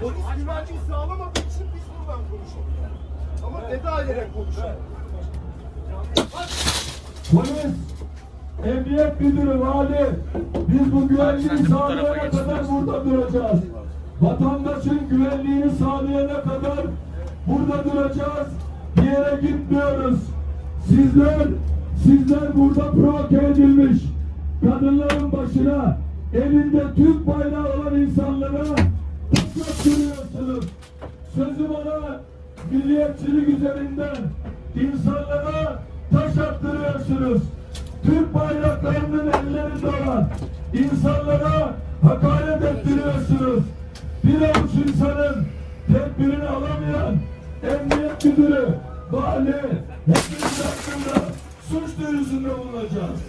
Polis güvenliği sağlamadığı için biz buradan konuşalım. Ama veda ederek konuşalım. Polis, emniyet müdürü, vali, biz bu güvenliği sağlayana kadar burada duracağız. Vatandaşın güvenliğini sağlayana kadar burada duracağız. Bir yere gitmiyoruz. Sizler, sizler burada provoke edilmiş. Kadınların başına elinde Türk bayrağı olan insanlara taş attırıyorsunuz. Sözü bana milliyetçilik üzerinden insanlara taş attırıyorsunuz. Türk bayraklarının ellerinde olan insanlara hakaret ettiriyorsunuz. Bir avuç insanın tedbirini alamayan emniyet müdürü, vali, hepimiz hakkında suç duyurusunda bulunacağız.